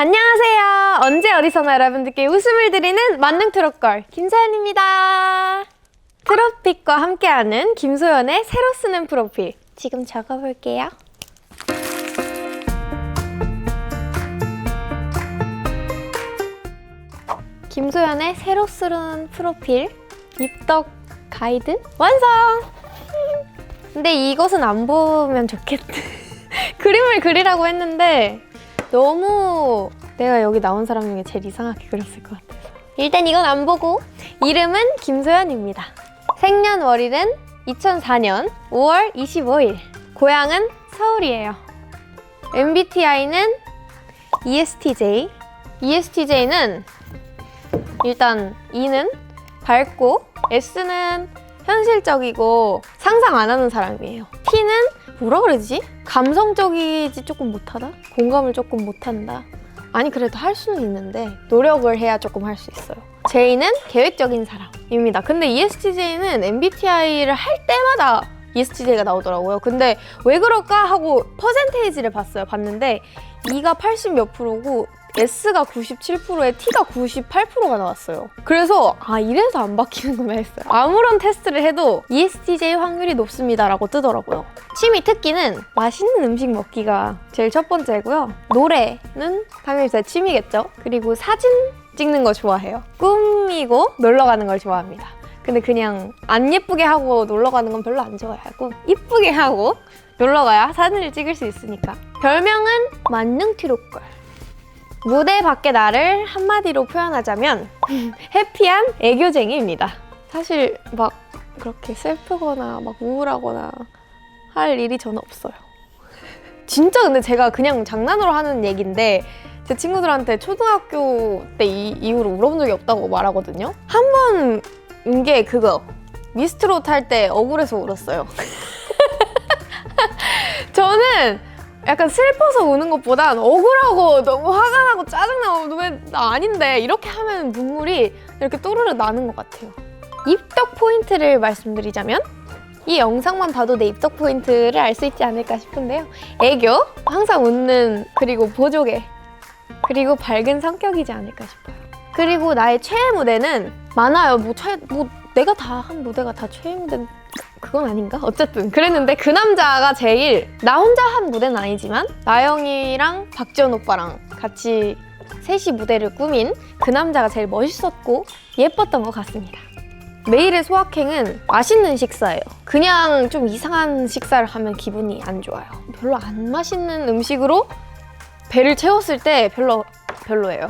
안녕하세요. 언제 어디서나 여러분들께 웃음을 드리는 만능 트롯걸 김소연입니다. 트롯픽과 함께하는 김소연의 새로 쓰는 프로필 지금 적어볼게요. 김소연의 새로 쓰는 프로필 입덕 가이드 완성! 근데 이것은 안 보면 좋겠다. 그림을 그리라고 했는데 너무 내가 여기 나온 사람 중에 제일 이상하게 그렸을 것 같아서 일단 이건 안 보고 이름은 김소연입니다. 생년월일은 2004년 5월 25일 고향은 서울이에요. MBTI는 ESTJ ESTJ는 일단 E는 밝고 S는 현실적이고 상상 안 하는 사람이에요. T는 뭐라 그러지? 감성적이지 조금 못하다? 공감을 조금 못한다? 아니 그래도 할 수는 있는데 노력을 해야 조금 할 수 있어요. J는 계획적인 사람입니다. 근데 ESTJ는 MBTI를 할 때마다 ESTJ가 나오더라고요. 근데 왜 그럴까 하고 퍼센테이지를 봤어요. 봤는데 E가 80 몇 프로고 S가 97%에 T가 98%가 나왔어요. 그래서 아 이래서 안 바뀌는구나 했어요. 아무런 테스트를 해도 ESTJ 확률이 높습니다라고 뜨더라고요. 취미 특기는 맛있는 음식 먹기가 제일 첫 번째고요. 노래는 당연히 제 취미겠죠. 그리고 사진 찍는 거 좋아해요. 꾸미고 놀러 가는 걸 좋아합니다. 근데 그냥 안 예쁘게 하고 놀러 가는 건 별로 안 좋아하고 이쁘게 하고 놀러 가야 사진을 찍을 수 있으니까. 별명은 만능 트롯걸. 무대 밖의 나를 한마디로 표현하자면 해피한 애교쟁이입니다. 사실 막 그렇게 슬프거나 막 우울하거나 할 일이 저는 없어요. 진짜 근데 제가 그냥 장난으로 하는 얘기인데 제 친구들한테 초등학교 때 이, 이후로 울어본 적이 없다고 말하거든요. 한번운게 그거 미스트롯 할 때 억울해서 울었어요. 저는 약간 슬퍼서 우는 것보단 억울하고 너무 화가 나고 짜증나고 왜 나 아닌데 이렇게 하면 눈물이 이렇게 또르르 나는 것 같아요. 입덕 포인트를 말씀드리자면 이 영상만 봐도 내 입덕 포인트를 알 수 있지 않을까 싶은데요. 애교, 항상 웃는 그리고 보조개 그리고 밝은 성격이지 않을까 싶어요. 그리고 나의 최애 무대는 많아요. 뭐 최, 뭐 내가 다 한 무대가 다 최애 무대 그건 아닌가? 어쨌든 그랬는데 그 남자가 제일 나 혼자 한 무대는 아니지만 나영이랑 박지원 오빠랑 같이 셋이 무대를 꾸민 그 남자가 제일 멋있었고 예뻤던 것 같습니다. 매일의 소확행은 맛있는 식사예요. 그냥 좀 이상한 식사를 하면 기분이 안 좋아요. 별로 안 맛있는 음식으로 배를 채웠을 때 별로 별로예요.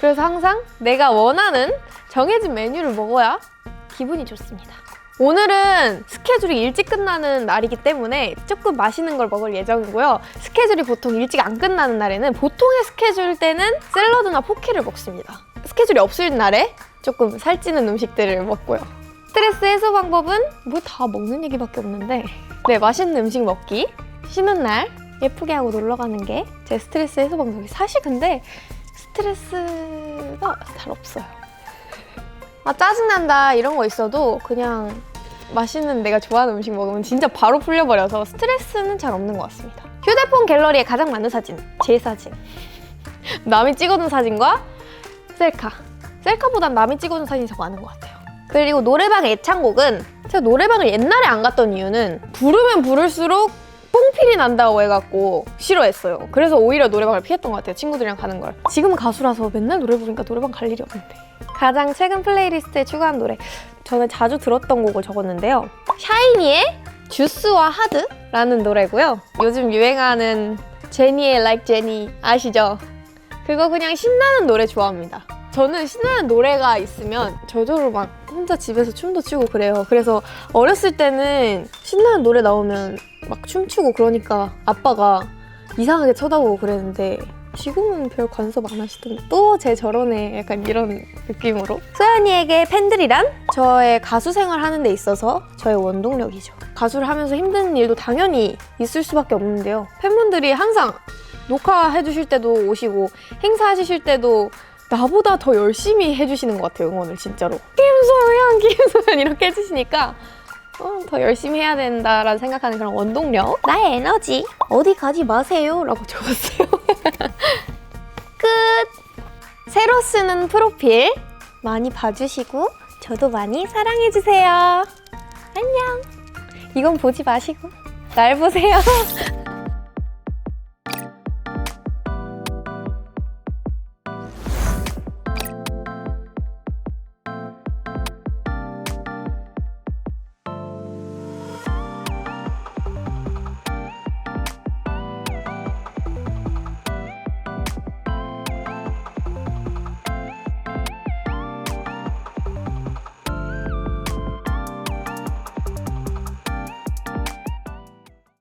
그래서 항상 내가 원하는 정해진 메뉴를 먹어야 기분이 좋습니다. 오늘은 스케줄이 일찍 끝나는 날이기 때문에 조금 맛있는 걸 먹을 예정이고요. 스케줄이 보통 일찍 안 끝나는 날에는 보통의 스케줄 때는 샐러드나 포케를 먹습니다. 스케줄이 없을 날에 조금 살찌는 음식들을 먹고요. 스트레스 해소 방법은 뭐 다 먹는 얘기밖에 없는데 네 맛있는 음식 먹기 쉬는 날 예쁘게 하고 놀러 가는 게 제 스트레스 해소 방법이 사실 근데 스트레스가 잘 없어요. 아 짜증난다 이런 거 있어도 그냥 맛있는 내가 좋아하는 음식 먹으면 진짜 바로 풀려버려서 스트레스는 잘 없는 것 같습니다. 휴대폰 갤러리에 가장 많은 사진 제 사진 남이 찍어둔 사진과 셀카 셀카보단 남이 찍어둔 사진이 더 많은 것 같아요. 그리고 노래방 애창곡은 제가 노래방을 옛날에 안 갔던 이유는 부르면 부를수록 뽕필이 난다고 해갖고 싫어했어요. 그래서 오히려 노래방을 피했던 것 같아요. 친구들이랑 가는 걸. 지금 가수라서 맨날 노래 부르니까 노래방 갈 일이 없는데. 가장 최근 플레이리스트에 추가한 노래. 저는 자주 들었던 곡을 적었는데요. 샤이니의 주스와 하드라는 노래고요. 요즘 유행하는 제니의 Like Jenny 아시죠? 그거 그냥 신나는 노래 좋아합니다. 저는 신나는 노래가 있으면 저절로 막 혼자 집에서 춤도 추고 그래요. 그래서 어렸을 때는 신나는 노래 나오면 막 춤추고 그러니까 아빠가 이상하게 쳐다보고 그랬는데 지금은 별 간섭 안 하시던데 또 제 저런애 약간 이런 느낌으로. 소연이에게 팬들이란 저의 가수 생활 하는 데 있어서 저의 원동력이죠. 가수를 하면서 힘든 일도 당연히 있을 수밖에 없는데요. 팬분들이 항상 녹화해 주실 때도 오시고 행사하실 때도 나보다 더 열심히 해주시는 것 같아요 응원을 진짜로 김소연 김소연 이렇게 해주시니까 어, 더 열심히 해야 된다라는 생각하는 그런 원동력 나의 에너지 어디 가지 마세요 라고 적었어요 끝 새로 쓰는 프로필 많이 봐주시고 저도 많이 사랑해주세요. 안녕. 이건 보지 마시고 날 보세요.